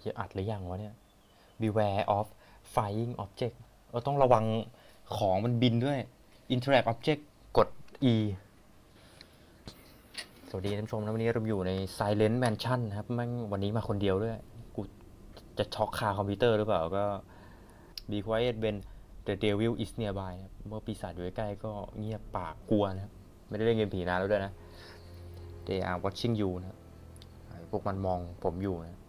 เหี้ยอัดหรือยังวะเนี่ย beware of flying object เราต้องระวังของมันบินด้วย interact object กด e สวัสดีท่านผู้ชมนะวันนี้เราอยู่ใน silent mansion นะครับแม่งวันนี้มาคนเดียวด้วย กูจะช็อกคาคอมพิวเตอร์หรือเปล่าก็ be quiet when the devil is nearby เมื่อปีศาจอยู่ใกล้ก็เงียบปากกลัวนะครับ ไม่ได้เล่นเกมผีนานแล้วด้วยนะ they are watching you นะพวกมันมองผมอยู่นะ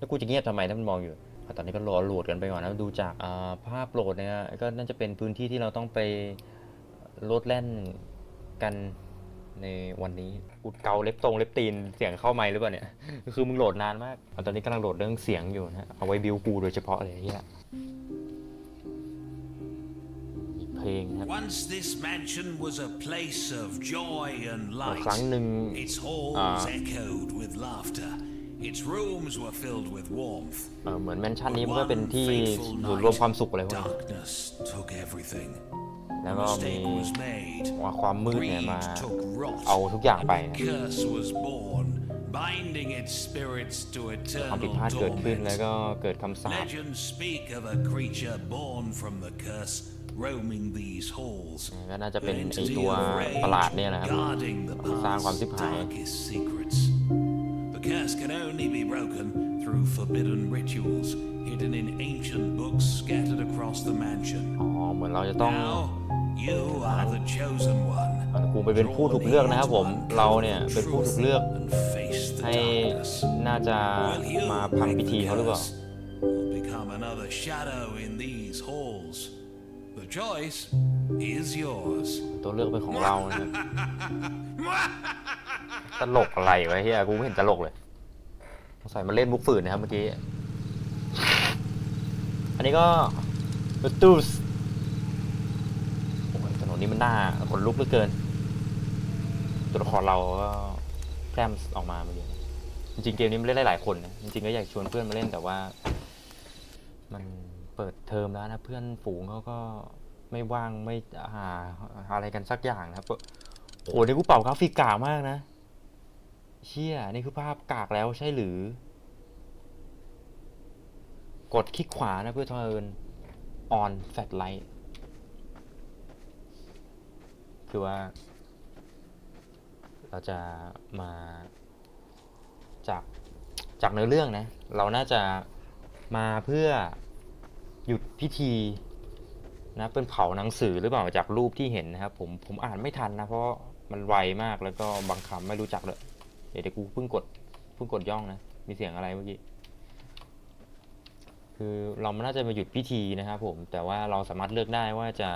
แล้วกูจะเงียบทำไมถ้ามันมองอยู่อะตอนนี้ก็รอโหลดกันไปก่อนนะดูจากอ่าภาพโหลดเนี่ยก็น่าจะเป็นพื้นที่ที่เราต้องไปโลดแล่นกันในวันนี้กูเกาเล็บตรงเล็บตีนเสียงเข้าไมค์หรือเปล่าเนี่ย คือมึงโหลดนานมากอะตอนนี้กำลังโหลดเรื่องเสียงอยู่นะเอาไว้บิวกูโดยเฉพาะเลยที่มีเพลงนะครับ Once this mansion was a place of joy and ครั้ง light. หนึ่ง Its halls Ah. echoed with laughter. Its rooms were filled with warmth. เอ่อเหมือนแมนชั่น But นี้มันก็เป็น one ที่ fateful ศูนย์รวม night, ความสุขอะไรพวกนี้ Darkness took everything. แล้ว A ก็มี mistake was made. ความมืดเนี่ย Greed มา took rot. เอาทุกอย่างไป And นะ a curse was born, binding its spirits to ความผิด eternal พลาดเกิดขึ้นแล้ว torment. ก็เกิดคำสาป Legends speak of a creature born from the curse roaming these halls. ก็น่าจะเป็น An ไอ entity ตัว of rage ประหลาดเนี่ยนะครับ guarding the สร้างความ past's ชิบหาย darkest secrets. The curse can only be broken through forbidden rituals hidden in ancient books scattered across the mansion. อ๋อ เหมือนเราจะต้อง Now, you are the chosen one. กูไปเป็นผู้ถูกเลือกนะครับผม เราเนี่ยเป็นผู้ถูกเลือก And face the ให้ darkness. น่าจะ Will you มาพัง break พิธี the เขาหรือเปล่า curse or become another shadow in these halls? The choice is yours. ตัวเลือกเป็นของเรานะครับ ตลกอะไรวะเฮียกูไม่เห็นตลกเลยสงสัยมาเล่นมุกฝืนนะครับเมื่อกี้ อันนี้ก็รตู้โอ้ยถนนนี้มันน่าขนลุกเหลือเกิน ตัวละครเราก็แพร่มออกมาเมื่อกี้จริงๆเกมนี้มันเล่นได้หลายคนนะ จริงๆก็อยากชวนเพื่อนมาเล่นแต่ว่า มันเปิดเทอมแล้วนะ เพื่อนฝูงเขาก็ไม่ว่างไม่หาอะไรกันสักอย่างนะครับ โอ้โหนี่กูเป่ากราฟิกกากมากนะ เชี่ย นี่คือภาพกากแล้วใช่หรือ กดคลิกขวานะเพื่อเทิร์น on fat light คือว่า เราจะมาจากจากเนื้อเรื่องนะ เราน่าจะมาเพื่อหยุดพิธีนะเป็นเผาหนังสือหรือเปล่าจากรูปที่เห็นนะครับ ผมผมอ่านไม่ทันนะเพราะ มันไวมากแล้วก็บางคำไม่รู้จักเลยเดี๋ยวเดี๋ยวกูเพิ่งกดเพิ่งกดย่องนะ มีเสียงอะไรเมื่อกี้ คือเรามน่าจะมาหยุดพิธีนะครับผม แต่ว่าเราสามารถเลือกได้ว่าจะ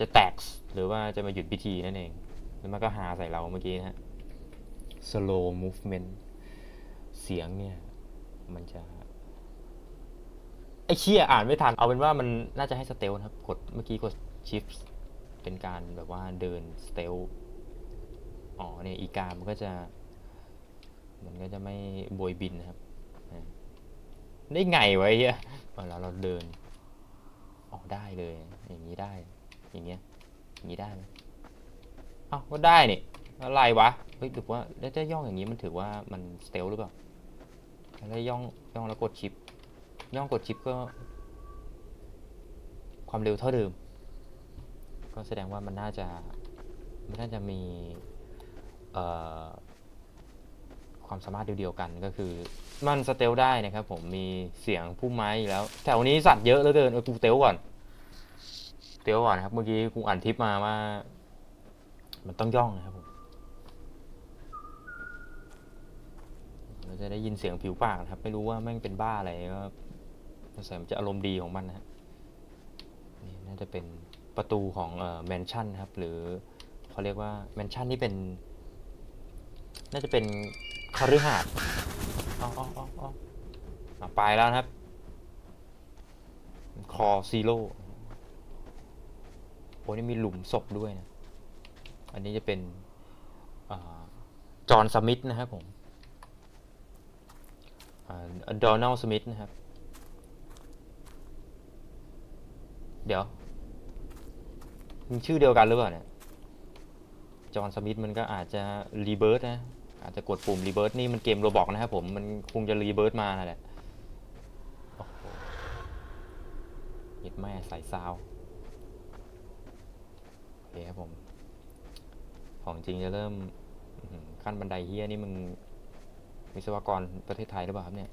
จะแตกหรือว่าจะมาหยุดพิธีนั่นเอง แล้วมันก็หาใส่เราเมื่อกี้นะฮะ slow movement เสียงเนี่ย มันจะไอ้เชี่ยอ่านไม่ทัน เอาเป็นว่ามันน่าจะให้สเตลนะครับ กดเมื่อกี้กด shift เป็นการแบบว่าเดินสเตลอ๋อเนี่ยอีกามันก็จะมันก็จะไม่โบยบินนะครับ ได้ไงวะไอ้เฮียเวลาเราเดินออกได้เลย อย่างนี้ได้ อย่างเงี้ย อย่างนี้ได้ไหมเอ้าก็ได้นี่อะไรวะ เฮ้ยหรือว่าแล้วถ้าย่องอย่างนี้มันถือว่ามันสเตลหรือเปล่าแล้วย่องย่องแล้วกดชิป ย่องกดชิปก็ ความเร็วเท่าเดิม ก็แสดงว่ามันน่าจะมันน่าจะมีความสามารถเดียวกันก็คือ มันสเตลได้นะครับผมมีเสียงพุ่มไม้อยู่แล้ว แถวนี้สัตว์เยอะเหลือเกินเออกูเตลก่อนเตลก่อนครับเมื่อกี้กูอ่านทิปมาว่า มันต้องย่องนะครับผมเราจะได้ยินเสียงผิวปากนะครับ ไม่รู้ว่าแม่งเป็นบ้าอะไรก็สงสัยมันจะอารมณ์ดีของมันนะฮะนี่น่าจะเป็น ประตูของแมนชั่นครับ หรือเขาเรียกว่าแมนชั่นที่เป็น น่าจะเป็นคฤหาสน์อ๋ออ๋ออ๋ออ๋อไปแล้วครับ คอซีโร่โอ้นี่มีหลุมศพด้วยนะ อันนี้จะเป็นจอห์นสมิธนะครับผมดอนัลสมิธนะครับ เดี๋ยว มันชื่อเดียวกันหรือเปล่าเนี่ย จอห์นสมิธมันก็อาจจะรีเบิร์ตนะ อาจจะกดปุ่มรีเบิร์ตนี่มันเกมโรบอกนะครับผม มันคงจะรีเบิร์ตมาแหละเห็ดแม่สายซาวโอเคครับผม ของจริงจะเริ่มขั้นบันไดเฮียนี่มึงวิศวกรประเทศไทยหรือเปล่าครับเนี่ย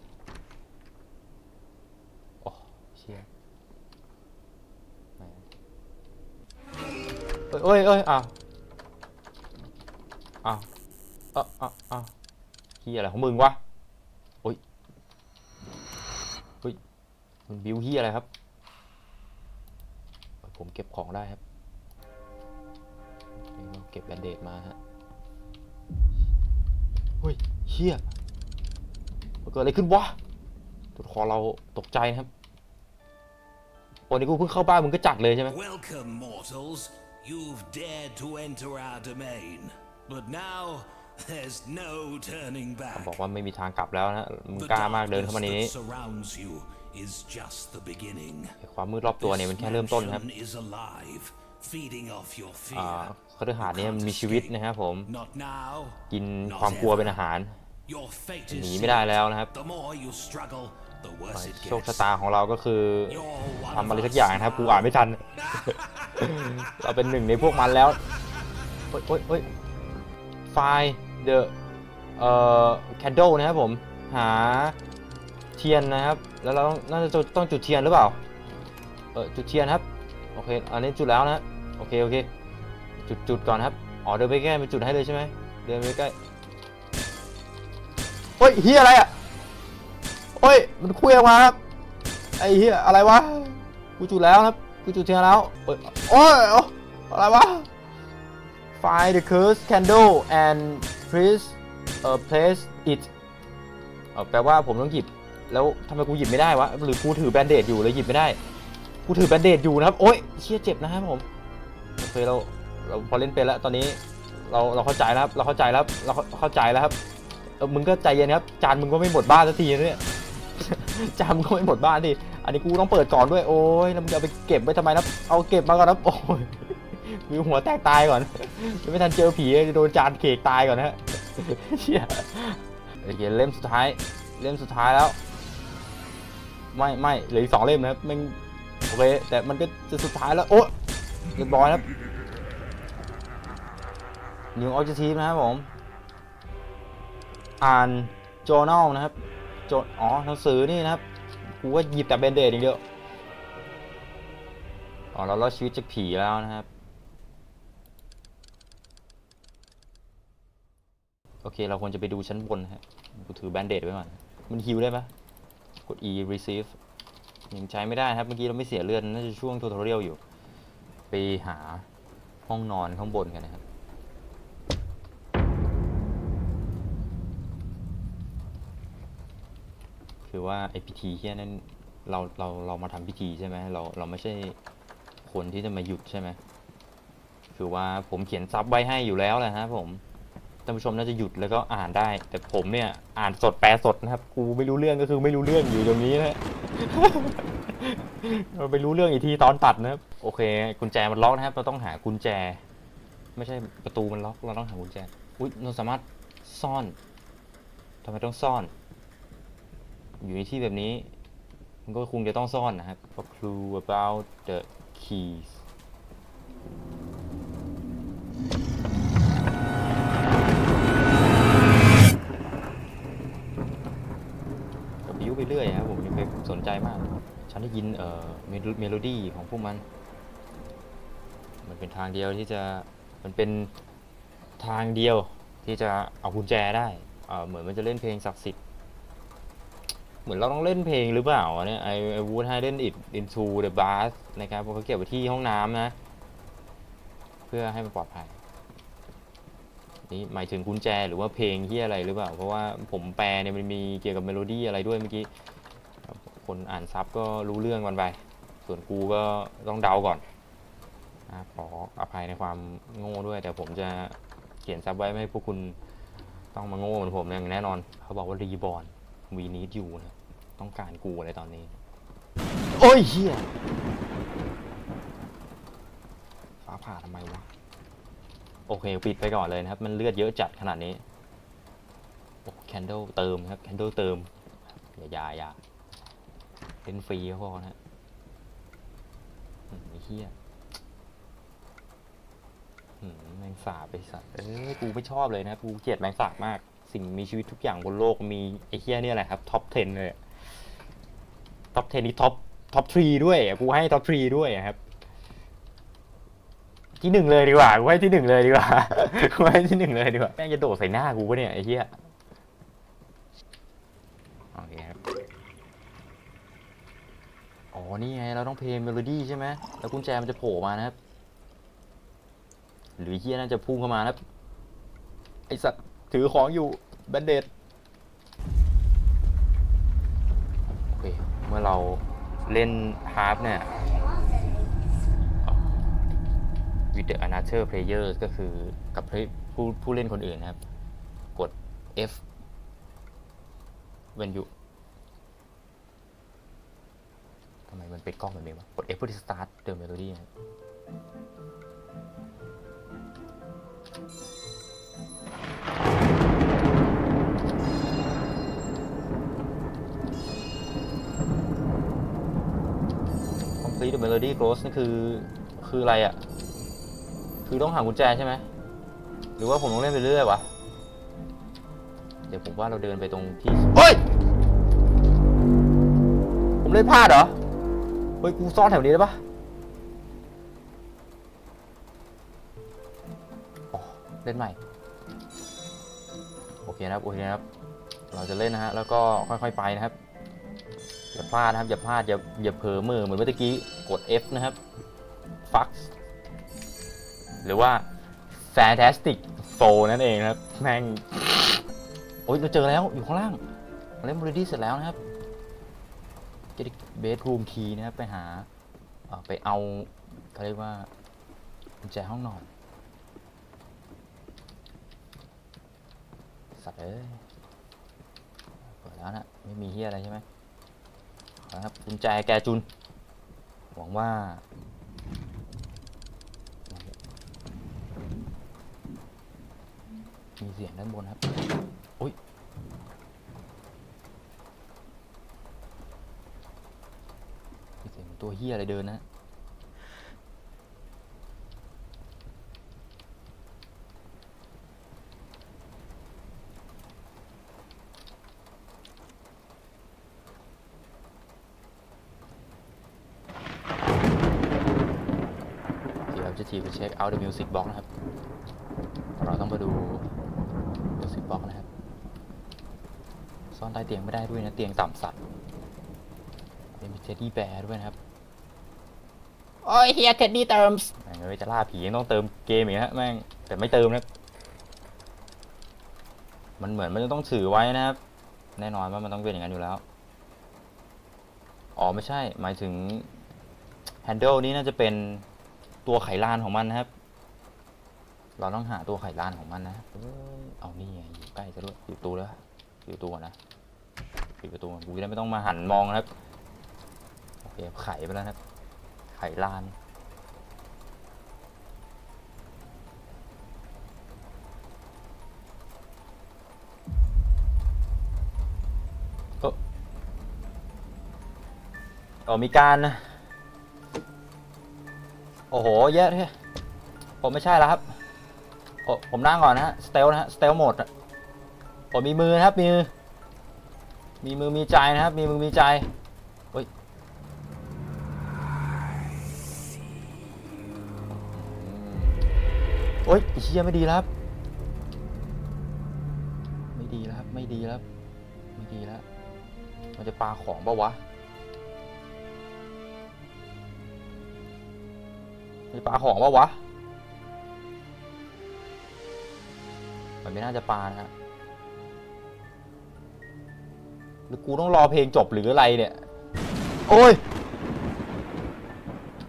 โอ้เชี่ย เอ้ยเอ้ยอ้ยอ้าวอ้าวอ้าวอ้าวอ้าวเฮียอะไรของมึงวะโอ้ยเฮ้ยมันบิวเฮียอะไรครับ ผมเก็บของได้ครับเก็บแบนเดดมาฮะเฮ้ยเฮียเกิดอะไรขึ้นวะตัวคอเราตกใจนะครับวันนี้กูเพิ่งเข้าบ้านมึงก็จัดเลยใช่ไหม Welcome, mortals. You've dared to enter our domain. But now, there's no turning บ back. อกว่าไม่มีทางกลับแล้วนะมึง The กล้ามากเดิน darkness เข้ามาในนี้ that surrounds you is just the beginning. ไอ้ความมืดรอบตัวเนี่ยมันแค่เริ่มต้นครับ Mansion is alive, feeding off your อ่า fear. คฤหาสน์เนี่ยมันมีชีวิตนะครับผม Not now. กินความกลัวเป็นอาหาร Your fate ห is นีไม่ได้ sealed. แล้วนะครับ The more you struggle, the worse it โชค gets. ชะตาของเราก็คือ You're one ทำ of อะไรสัก us อย่างนะครับกู now. อ่านไม่ทัน เราเป็นหนึ่งในพวกมันแล้วโอ๊ยโอ๊ยโอ๊ยไฟล์ the เอ่อ candle นะครับผม หาเทียนนะครับ แล้วเราต้องน่าจะต้องจุดเทียนหรือเปล่า เออจุดเทียนครับ โอเค อันนี้จุดแล้วนะ โอเค โอเค จุดจุดก่อนครับ อ๋อ เดินไปใกล้ไปจุดให้เลยใช่ไหม เดินไปใกล้เฮ้ยเฮียอะไรอะเฮ้ย มันคุยออกมาครับ ไอ้เฮียอะไรวะ กูจุดแล้วนะครับ กูจุดเทียนแล้วเอ้ยโอ้ยอะไรวะ Find the cursed candle and please uh, place it เออแปลว่าผมต้องหยิบ แล้วทำไมกูหยิบไม่ได้วะ หรือกูถือแบนเดดอยู่เลยหยิบไม่ได้ กูถือแบนเดดอยู่นะครับ โอ๊ยเชี่ยเจ็บนะครับผม โอเคเราเราพอเล่นเป็นแล้วตอนนี้เราเราเข้าใจแล้วครับ เราเข้าใจแล้วเราเข้าเข้าใจแล้วครับเออมึงก็ใจเย็นครับ จานมึงก็ไม่หมดบ้านสักทีเนี่ยจานมึงก็ไม่หมดบ้านดิ อันนี้กูต้องเปิดก่อนด้วยโอ้ยแล้วมึงจะเอาไปเก็บไว้ทำไมนะเอาเก็บมาก่อนนะโอ้ยมือหัวแตกตายก่อนยังไม่ทันเจอผีจะโดนจานเคกตายก่อนนะฮะเชี่ยโอเคเล่มสุดท้าย เล่มสุดท้ายแล้ว ไม่ไม่เหลืออีกสองเล่มนะครับม่งโอเคแต่มันก็จะสุดท้ายแล้วโอ้เรียบร้อยครับนิวออจ c ทีฟนะครับผม อ่าน journal นะครับโจอ๋อหนังสือนี่นะครับ กูก็หยิบแต่เบนเดดอย่างเดียวอ๋อเรารอดชีวิตจากผีแล้วนะครับ โอเค เราควรจะไปดูชั้นบนฮะกูถือแบนเดดไว้ก่อน มันฮิวได้ปะกด E receive ยังใช้ไม่ได้ครับ เมื่อกี้เราไม่เสียเลือดน่าจะช่วง tutorial อยู่ ไปหาห้องนอนข้างบนกันนะครับ คือว่าไอพิธีเฮียนั่นเราเราเรามาทำพิธีใช่ไหมเราเราไม่ใช่คนที่จะมาหยุดใช่ไหมคือว่าผมเขียนซับไว้ให้อยู่แล้วแหละครับผมท่านผู้ชมน่าจะหยุดแล้วก็อ่านได้ แต่ผมเนี่ยอ่านสดแปลสดนะครับกูไม่รู้เรื่องก็คือไม่รู้เรื่องอยู่ตรงนี้นะเราไปรู้เรื่องอีกทีตอนตัดนะครับโอเค กุญแจมันล็อกนะครับเราต้องหากุญแจ ไม่ใช่ประตูมันล็อกเราต้องหากุญแจอุ้ยเราสามารถซ่อนทำไมต้องซ่อน อยู่ในที่แบบนี้ มันก็คงจะต้องซ่อนนะครับ A clue about the keys ก็บิ้วไปเรื่อยครับผมยังไปสนใจมาก ฉันได้ยินเอ่อเมโลดี้ของพวกมัน มันเป็นทางเดียวที่จะ มันเป็นทางเดียวที่จะเอากุญแจได้ เอ่อเหมือนมันจะเล่นเพลงศักดิ์สิทธิ เหมือนเราต้องเล่นเพลงหรือเปล่าเนี่ย I I would hide it into the bath นะครับเพราะเขาเก็บไว้ที่ห้องน้ำนะ เพื่อให้มันปลอดภัย นี่หมายถึงกุญแจหรือว่าเพลงที่อะไรหรือเปล่า เพราะว่าผมแปลเนี่ยมันมีเกี่ยวกับเมโลดี้อะไรด้วยเมื่อกี้ คนอ่านซับก็รู้เรื่องมันไป ส่วนกูก็ต้องเดาก่อนนะขออภัยในความโง่ด้วย แต่ผมจะเขียนซับไว้ไม่ให้พวกคุณต้องมาโง่เหมือนผมอย่างแน่นอน เขาบอกว่ารีบอ r วีนิดอยู่นะต้องการกูอะไรตอนนี้ โอ้ยเฮียฟ้าผ่าทำไมวะ โอเค ปิดไปก่อนเลยนะครับ มันเลือดเยอะจัดขนาดนี้โอ้แคนเดลเติมครับแคนเดลเติม อย่าอย่าอย่าเล่นฟรีก็พอนะฮะอืมไอ้เหี้ยอืมแมงสาบไปสัตว์เอ้ยกูไม่ชอบเลยนะกูเกลียดแมงสาบมาก สิ่งมีชีวิตทุกอย่างบนโลกมีไอ้เหี้ยเนี่ยแหละครับท็อป 10 เลยท็อป 10 นี่ท็อปท็อป3ด้วยกูให้ท็อป3ด้วยครับ ที่หนึ่งเลยดีกว่ากูให้ที่หนึ่งเลยดีกว่ากูให้ที่หนึ่งเลยดีกว่าแม่งจะโดดใส่หน้ากูปะเนี่ยไอ้เหี้ยโอเคครับอ๋อนี่ไงเราต้องเพลงเมโลดี้ใช่ไหมแล้วกุญแจมันจะโผล่มานะครับ หรือเฮียน่าจะพุ่งเข้ามานะครับไอสัตว์ ถือของอยู่แบนเดดโอเคเมื่อเราเล่นฮาร์ปเนี่ย with the another player ก็คือกับผู้ผู้เล่นคนอื่นนะครับ กด F when you ทำไมมันเป็นกล้องแบบนี้วะ กด F เพื่อที่ start the melody นะครับ complete the melody close นี่คือ คืออะไรอะ่ะ คือต้องหากุญแจใช่ไหม หรือว่าผมต้องเล่นไปเรื่อยวะ เดี๋ยวผมว่าเราเดินไปตรงที่เฮ้ย ผมเล่นพลาดเหรอ เฮ้ย กูซ่อนแถวนี้ได้ปะเล่นใหม่ โอเคนะครับ โอเคนะครับ เราจะเล่นนะฮะ แล้วก็ค่อยๆไปนะครับ อย่าพลาดนะครับอย่าพลาดอย่าอย่าเผลอมือเหมือนเมื่อกี้กด F นะครับ Fox หรือว่า Fantastic Four นั่นเองนะครับแม่งโอ๊ยเราเจอแล้วอยู่ข้างล่างเล่นบริดี้เสร็จแล้วนะครับจะได้เบสรูมคีย์นะครับไปหาไปเอาเขาเรียกว่ากุญแจห้องนอนสัตว์เอ้ยเปิดแล้วนะไม่มีเฮียอะไรใช่ไหม นะครับกุญแจแกจุน หวังว่า มีเสียงด้านบนครับอุ้ยมีเสียงตัวเฮียอะไรเดินนะ เดี๋ยวเราจะ ทีไปเช็ค out the music box นะครับ เราต้องมาดู music box นะครับ ซ่อนใต้เตียงไม่ได้ด้วยนะ เตียงต่ำสัตว์มีเทดดี้แบร์ด้วยนะครับ โอ้ยเฮียเทดดี้เติมส์แม่งเอ้ยจะล่าผียังต้องเติมเกมอีกฮะแม่งแต่ไม่เติมนะครับมันเหมือนมันจะต้องถือไว้นะครับ แน่นอนว่ามันต้องเป็นอย่างนั้นอยู่แล้วอ๋อไม่ใช่หมายถึง handle นี้น่าจะเป็น ตัวไขลานของมันนะครับ เราต้องหาตัวไขลานของมันนะเอ้ยเอานี่อยู่ใกล้จะด้วยอยู่ประตูแล้วอยู่ตูก่อนะปิดประตูก่อนกูจะได้ไม่ต้องมาหันมองนะครับโอเคไขไปแล้วนะครับ ไขลานเออเออมีการนะ โอ้โห เยอะเลยผมไม่ใช่แล้วครับ ผมนั่งก่อนนะฮะ สเตลนะฮะ สเตลโหมดผมมีมือนะครับ มีมือ มีมือมีใจนะครับ มีมือมีใจเฮ้ยโอ้ยอ้เชี่ยไม่ดีแล้วครับไม่ดีแล้วครับไม่ดีแล้วไม่ดีแล้ว มันจะปาของปะวะาของปะวะ มันไม่น่าจะปลานะฮะหรือกูต้องรอเพลงจบหรืออะไรเนี่ย โอ้ย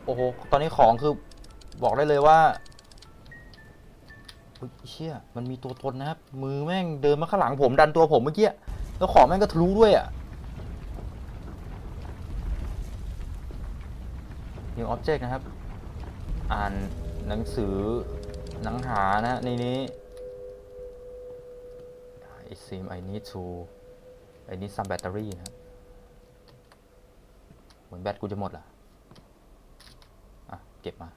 โอ้โห ตอนนี้ของคือบอกได้เลยว่าเฮ้ยเชี่ยมันมีตัวตนนะครับ มือแม่งเดินมาข้างหลังผมดันตัวผมเมื่อกี้ แล้วของแม่งก็ทะลุด้วยอะยังอ็อบเจกต์นะครับ อ่านหนังสือหนังหานะในนี้ it seem I need to I need some battery นะเหมือนแบตกูจะหมดละอะ เก็บมา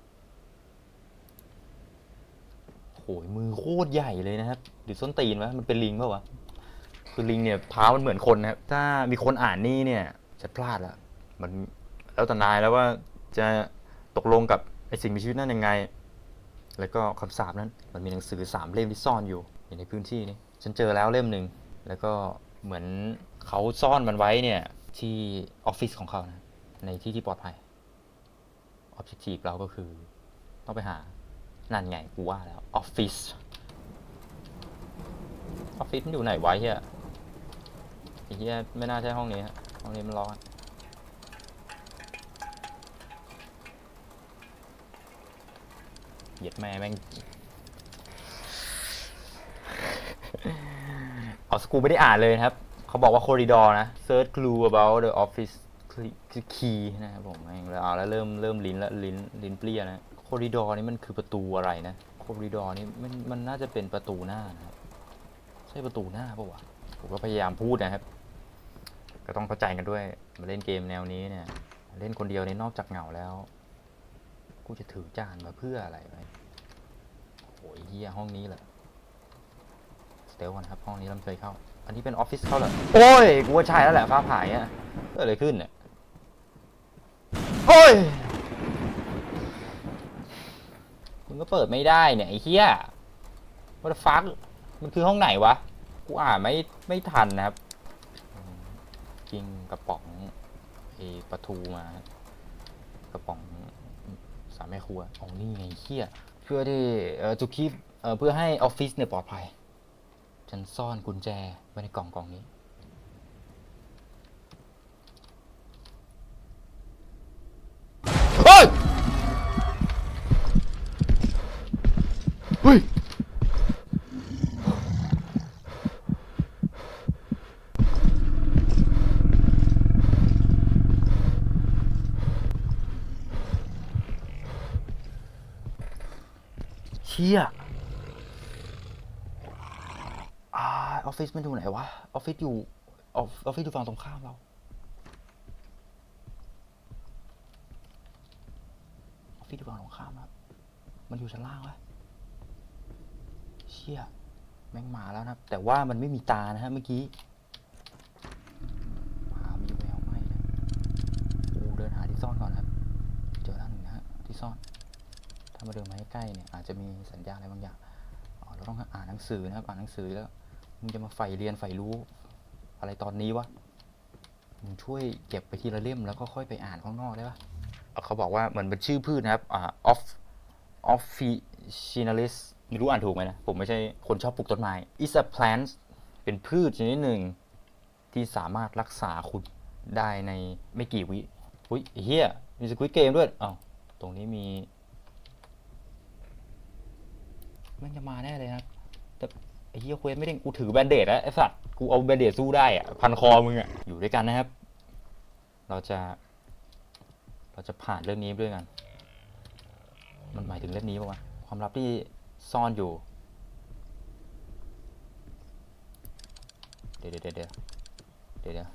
โหยมือโคตรใหญ่เลยนะครับหรือส้นตีนวะมันเป็นลิงเปล่าวะคือลิงเนี่ยเท้ามันเหมือนคนนะครับ ถ้ามีคนอ่านนี่เนี่ยจะพลาดแล้วมันแล้วแต่นายแล้วว่าจะตกลงกับ ไอสิ่งมีชีวิตนั่นยังไง แล้วก็คำสาปนั้น มันมีหนังสือสามเล่มที่ซ่อนอยู่อยู่ในพื้นที่นี้ ฉันเจอแล้วเล่มหนึ่ง แล้วก็เหมือนเขาซ่อนมันไว้เนี่ยที่ออฟฟิศของเขานะ ในที่ที่ปลอดภัยออบเจกตีฟเราก็คือ ต้องไปหา นั่นไงกูว่าแล้วออฟฟิศออฟฟิศมันอยู่ไหนวะเฮียไอ้เฮียไม่น่าใช่ห้องนี้ห้องนี้มันร้อน เหยียดแม่แม่งเอาสกูไม่ได้อ่านเลยครับ เขาบอกว่า corridor นะ search clue about the office key นะครับผมแม่งแล้วเอาแล้วเริ่มเริ่มลิ้นแล้วลิ้นลิ้นเปรี้ยนะ corridor นี่มันคือประตูอะไรนะ corridor นี่มันมันน่าจะเป็นประตูหน้านะครับ ใช่ประตูหน้าปะวะ ผมก็พยายามพูดนะครับ ก็ต้องเข้าใจกันด้วย มาเล่นเกมแนวนี้เนี่ย เล่นคนเดียวในนอกจากเหงาแล้ว กูจะถือจานมาเพื่ออะไรไหมโอ้ยเฮียห้องนี้แหละสเตลก่อนครับห้องนี้เราไม่เคยเข้า อันนี้เป็นออฟฟิศเขาเหรอ โอ้ย กูว่าใช่แล้วแหละฟ้าผ่ายอะเกิดอะไรขึ้นเนี่ย โอ้ยมึงก็เปิดไม่ได้เนี่ยไอ้เฮีย what the fuck มันคือห้องไหนวะ กูอ่านไม่ไม่ทันนะครับอืมกินกระป๋องไอปลาทูมา กระป๋อง สามแม่ครัวอ๋อนี่ไงเฮียเพื่อที่เอ่อ to keep เอ่อเพื่อให้ออฟฟิศเนี่ยปลอดภัย ฉันซ่อนกุญแจไว้ในกล่องกล่องนี้ เฮ้ย เฮ้ย ชี่ยออฟฟิศมันอยู่ไหนวะ ออฟฟิศอยู่ออฟอฟฟิศอยู่ฝั่งตรงข้ามเรา ออฟฟิศอยู่ฝั่งตรงข้ามครับ มันอยู่ชั้นล่างวะเชี่ยแม่งมาแล้วนะครับแต่ว่ามันไม่มีตานะฮะเมื่อกี้หามีแววไหมนะกูเดินหาที่ซ่อนก่อนครับ เจอแล้วหนึ่งนะฮะที่ซ่อน ถ้ามาเดินมาให้ใกล้เนี่ยอาจจะมีสัญญาณอะไรบางอย่างเราต้องอ่านหนังสือนะครับอ่านหนังสือแล้วมึงจะมาใฝ่เรียนใฝ่รู้ อะไรตอนนี้วะมึงช่วยเก็บไปทีละเล่มแล้วก็ค่อยไปอ่านข้างนอกได้ปะเขาบอกว่าเหมือนเป็นชื่อพืชนะครับอ่า off officinalis ไม่รู้อ่านถูกไหมนะ ผมไม่ใช่คนชอบปลูกต้นไม้ is a plant เป็นพืชชนิดหนึ่ง ที่สามารถรักษาคุณได้ในไม่กี่วิ อุ้ยเฮียมีสควิตเกมด้วยอ้าวตรงนี้มี มันจะมาแน่เลยนะครับแต่ไอ้เฮียเควสไม่ได้กูถือแบนเดดแล้วไอ้สัตว์กูเอาแบนเดดสู้ได้อะพันคอมึงอะอยู่ด้วยกันนะครับ เราจะ เราจะผ่านเรื่องนี้ด้วยกัน มันหมายถึงเรื่องนี้ปะวะความลับที่ซ่อนอยู่ เดี๋ยวเดี๋ยวเดี๋ยวเดี๋ยวเดี๋ยวเดี๋ยว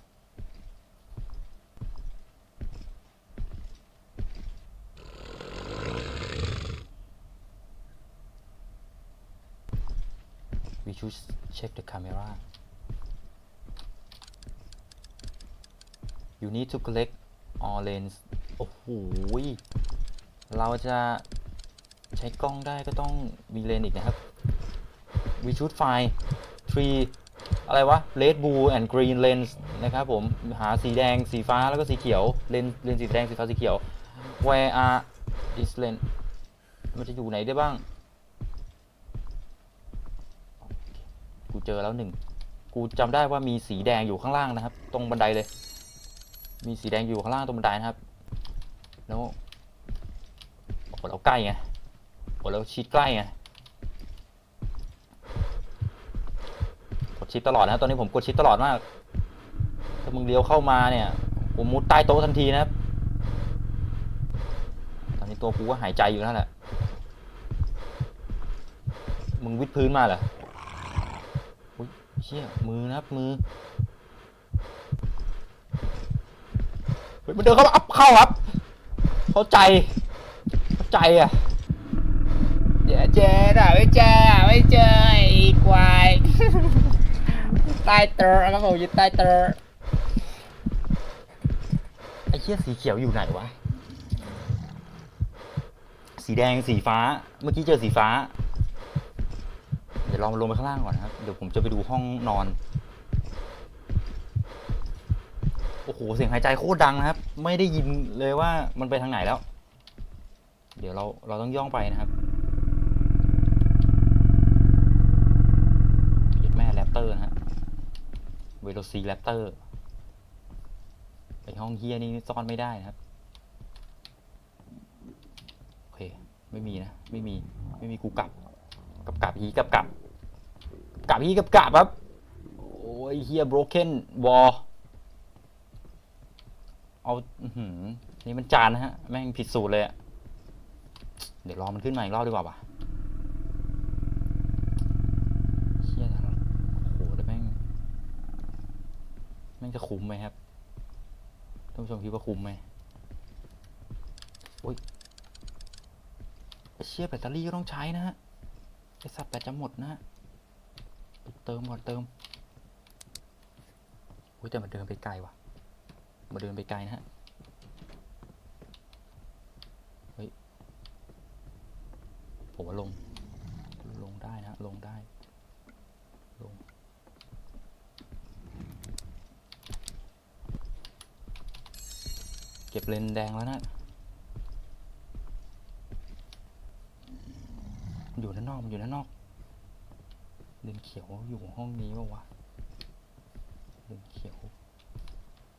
we should check the camera you need to collect all lens โอ้โหเราจะใช้กล้องได้ก็ต้องมีเลนส์อีกนะครับ we should find three อะไรวะ red blue and green lens นะครับผม หาสีแดง สีฟ้า แล้วก็สีเขียว เลนส์เลนสีแดง สีฟ้า สีเขียว where are is lens มันจะอยู่ไหนได้บ้าง เจอแล้วหนึ่งกูจำได้ว่ามีสีแดงอยู่ข้างล่างนะครับ ตรงบันไดเลย มีสีแดงอยู่ข้างล่างตรงบันไดนะครับ แล้วโอ้เราใกล้ไงโอ้เราชิดใกล้ไงกดชิดตลอดนะครับตอนนี้ผมกดชิดตลอดมากถ้ามึงเลี้ยวเข้ามาเนี่ยผมมุดใต้โต๊ะทันทีนะครับ ตอนนี้ตัวกูก็หายใจอยู่นั่นแหละ มึงวิดพื้นมาเหรอ เชี่ยมือนะครับมือเฮ้ยมันเดินเข้ามาอัพเข้าครับ เข้าใจใจอะเดี๋ยวเจอหน่ะไม่เจอไม่เจอไอ้ควายใต้เตอร์ครับผมอยู่ใต้เตอร์ไอ้เชี่ยสีเขียวอยู่ไหนวะ สีแดงสีฟ้า เมื่อกี้เจอสีฟ้าเดี๋ยวลองลงไปข้างล่างก่อนนะครับ เดี๋ยวผมจะไปดูห้องนอน โอ้โห เสียงหายใจโคตรดังนะครับ ไม่ได้ยินเลยว่ามันไปทางไหนแล้ว เดี๋ยวเราเราต้องย่องไปนะครับเรียกแม่แรปเตอร์นะฮะเวโรซีแรปเตอร์ไปห้องเฮียนี่ซ่อนไม่ได้นะครับ โอเค ไม่มีนะ ไม่มี ไม่มีกูกลับกับกลับฮีกับกลับ กลับฮีกับกลับครับ โอ้ยเฮีย broken wall เอาอื้อหือนี่มันจานนะฮะ แม่งผิดสูตรเลยอะเดี๋ยวรอมันขึ้นมาอีกรอบดีกว่าป่ะเฮียแล้วโอ้โหแล้วแม่ง แม่งจะคุ้มไหมครับ ท่านผู้ชมคิดว่าคุ้มไหมโอ้ยเชี่ยแบตเตอรี่ก็ต้องใช้นะฮะไอสัตว์แบตจะหมดนะฮะ เติมก่อนเติมโอ้ยแต่มันเดินไปไกลว่ะมาเดินไปไกลนะฮะเฮ้ยผมว่าลง ลงได้นะลงได้ลงเก็บเลนแดงแล้วนะ อยู่ด้านนอกมันอยู่ด้านนอก เลนเขียวอยู่ห้องนี้ปะวะเลนเขียว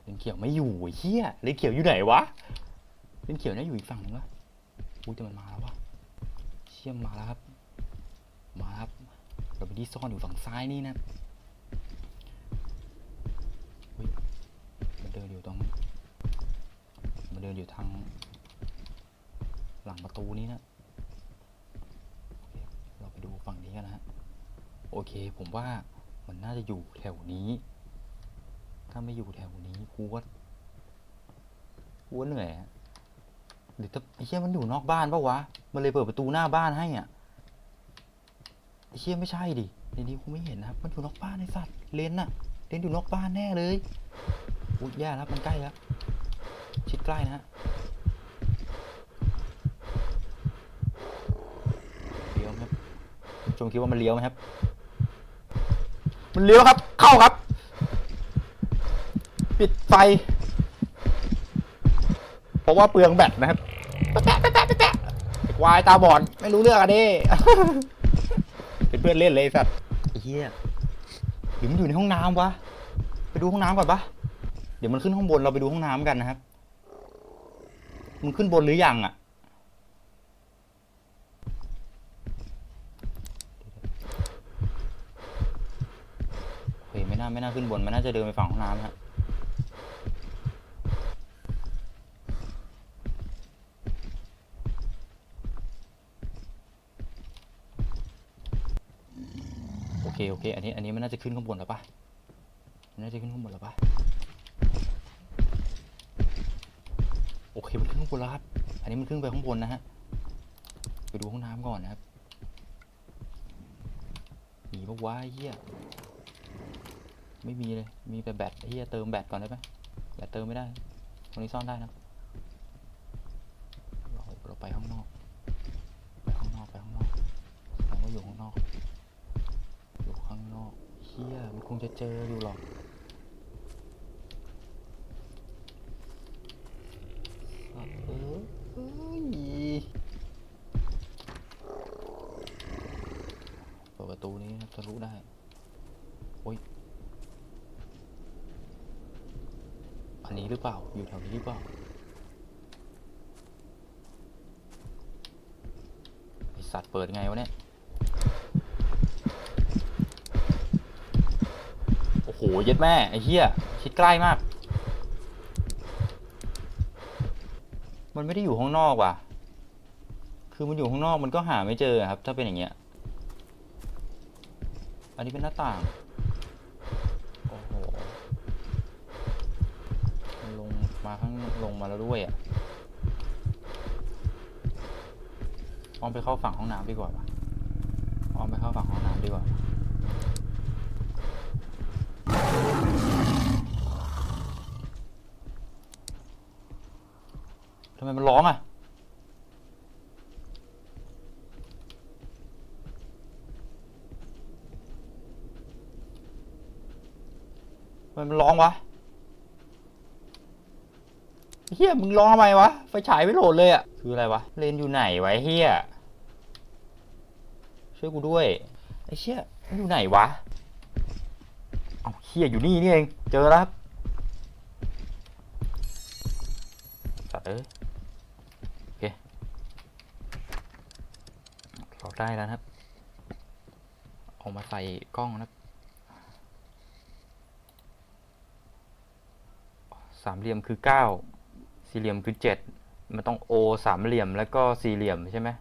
เลนเขียวไม่อยู่เฮียเลนเขียวอยู่ไหนวะเลนเขียวน่าอยู่อีกฝั่งนึงวะอุ้ยแต่มันมาแล้ววะเชี่ยมมาแล้วครับ มาครับเราไปที่ซ่อนอยู่ฝั่งซ้ายนี่นะเฮ้ยมันเดินอยู่ตรง มันเดินอยู่ทาง หลังประตูนี้นะโอเคเราไปดูฝั่งนี้กันนะฮะ โอเค ผมว่ามันน่าจะอยู่แถวนี้ ถ้าไม่อยู่แถวนี้กูว่ากูว่าเหนื่อยหรือถ้าไอ้เชี่ยมันอยู่นอกบ้านปะวะ มันเลยเปิดประตูหน้าบ้านให้อะ ไอ้เชี่ยไม่ใช่ดิในนี้กูไม่เห็นนะครับ มันอยู่นอกบ้านไอ้สัตว์ เลนน่ะ เลนอยู่นอกบ้านแน่เลย อุ้ยแย่แล้วมันใกล้แล้ว ชิดใกล้นะฮะเลี้ยวครับชมคิดว่ามันเลี้ยวไหมครับ มันเลี้ยวครับ เข้าครับ ปิดไฟ เพราะว่าเปลืองแบตนะครับแปะแปะแปะแปะแปะไอ้ควายตาบอดไม่รู้เรื่องอะดิเป็นเพื่อนเล่นเลยไอ้สัตว์ไอ้เหี้ยหรือมันอยู่ในห้องน้ำวะไปดูห้องน้ำก่อนปะเดี๋ยวมันขึ้นห้องบนเราไปดูห้องน้ำกันนะครับ มึงขึ้นบนหรือยังอะ เฮ้ยไม่น่าไม่น่า ขึ้นบนมันน่าจะเดินไปฝั่งห้องน้ำฮะโอเคโอเค อันนี้อันนี้มันน่าจะขึ้นข้างบนแล้วปะมันน่าจะขึ้นข้างบนแล้วปะโอเคมันขึ้นข้างบนแล้วครับ อันนี้มันขึ้นไปข้างบนนะฮะ ไปดูห้องน้ำก่อนนะครับมีปะวะไอ้เหี้ย ไม่มีเลย มีแต่แบตเฮียเติมแบตก่อนได้ไหมแบตเติมไม่ได้ ตรงนี้ซ่อนได้นะ เราเราไปข้างนอก ไปข้างนอกไปข้างนอกแสดงว่าอยู่ข้างนอก อยู่ข้างนอกเฮียมันคงจะเจออยู่หรอกสัตว์เอ้ยเอ้ยเปิดประตูนี้ทะลุได้ โอ้ย อั นนี้หรือเปล่า อยู่แถวนี้หรือเปล่าไอสัตว์เปิดไงวะเนี่ย โอ้โหเย็ดแม่ไอ้เหี้ยชิดใกล้มาก มันไม่ได้อยู่ข้างนอกว่ะ คือมันอยู่ข้างนอกมันก็หาไม่เจอครับ ถ้าเป็นอย่างเงี้ย อันนี้เป็นหน้าต่าง โอ้โห มันลงมาข้างลงมาแล้วด้วยอะ อ้อม ไปเข้าฝั่งห้องน้ำดีกว่าอ้อมไปเข้าฝั่งห้องน้ำดีกว่าทำไมมันร้องอะทำไมมันร้องวะเฮียมึงร้องทำไมวะ ไฟฉายไม่โหลดเลยอะคืออะไรวะ เลนอยู่ไหนไว้เฮีย ช่วยกูด้วย ไอ้เชี่ยอยู่ไหนวะ เอาเฮียอยู่นี่นี่เอง เจอแล้วครับสัตว์เอ้ยโอเคเราได้แล้วครับเอามาใส่กล้องนะสามเหลี่ยมคือเก้าสี่เหลี่ยมคือเจ็ดมันต้องโอสามเหลี่ยมแล้วก็สี่เหลี่ยมใช่ไหม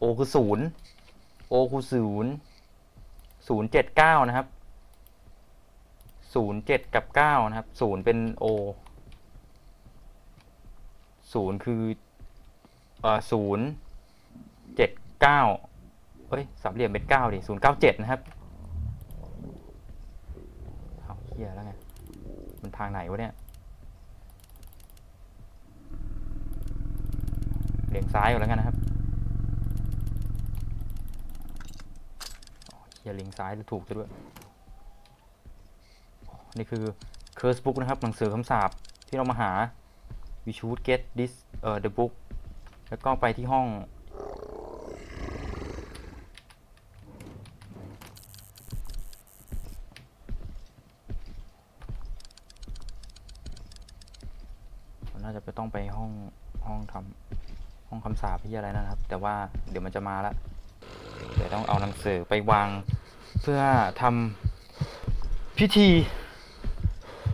โอคือศูนย์โอคือศูนย์ศูนย์เจ็ดเก้านะครับศูนย์เจ็ดกับเก้านะครับศูนย์เป็นโอศูนย์คือเอ่อศูนย์เจ็ดเก้าเอ้ยสามเหลี่ยมเป็นเก้าดิศูนย์เก้าเจ็ดนะครับเอาเฮียแล้วไงมันทางไหนวะเนี่ยเลียงซ้ายก่อนแล้วกันนะครับ อ๋อเฮียเลียงซ้ายถูกซะด้วย นี่คือ Curse Book นะครับ หนังสือคำสาปที่เรามาหา We should get this เอ่อ the book แล้วก็ไปที่ห้อง น่าจะไปต้องไปห้องห้องทำห้องคำสาปพี่อะไรนั่นนะครับ แต่ว่าเดี๋ยวมันจะมาแล้ว เดี๋ยวต้องเอาหนังสือไปวางเพื่อทำพิธี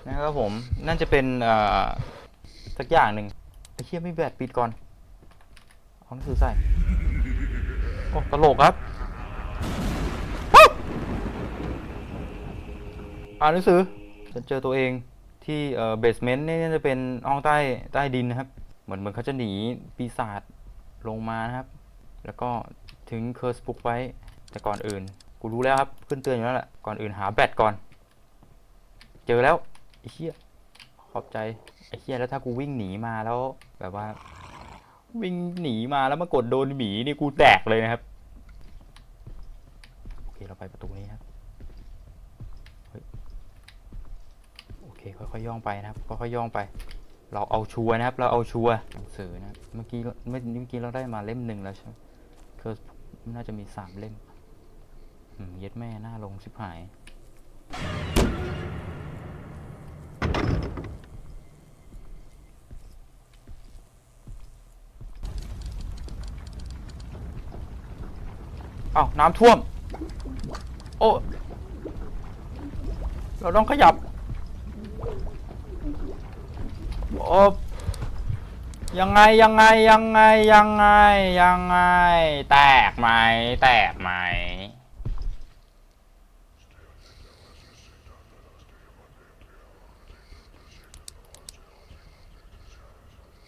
นะครับผมนั่นจะเป็นอ่อสักอย่างหนึ่งไอ้เคียไม่แบตปิดก่อนเอาหนังสือใส่โอ้ตลกครับอ่านหนังสือฉันเจอตัวเองที่เอ่อเบสเมนต์นี่น่าจะเป็นห้องใต้ใต้ดินนะครับ เหมือนเหมือนเขาจะหนีปีศาจลงมานะครับ แล้วก็ ถึงเคิร์สบุ๊กไว้ แต่ก่อนอื่น กูรู้แล้วครับ ขึ้นเตือนอยู่แล้วแหละ ก่อนอื่นหาแบตก่อน เจอแล้วไอ้เหี้ย ขอบใจไอ้เหี้ยแล้วถ้ากูวิ่งหนีมาแล้วแบบว่า วิ่งหนีมาแล้วมากดโดนหมีนี่กูแตกเลยนะครับ โอเคเราไปประตูนี้ครับโอเคค่อยๆย่องไปนะครับค่อยๆย่องไป เราเอาชัวร์นะครับ เราเอาชัวร์หนังสือนะเมื่อกี้เมื่อเมื่อกี้เราได้มาเล่มหนึ่งแล้วใช่ไหมคือ น่าจะมีสามเล่มเย็ดแม่หน้าลงชิบหายเอ้าน้ำท่วม โอ้ เราต้องขยับ โอ้ ยังไงยังไงยังไงยังไงยังไง แตกไหมแตกไหม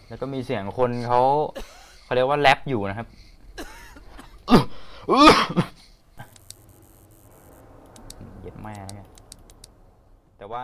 แล้วก็มีเสียงคนเขาเขาเรียกว่าแรปอยู่นะครับ เย็ดแม่แล้วไงแต่ว่า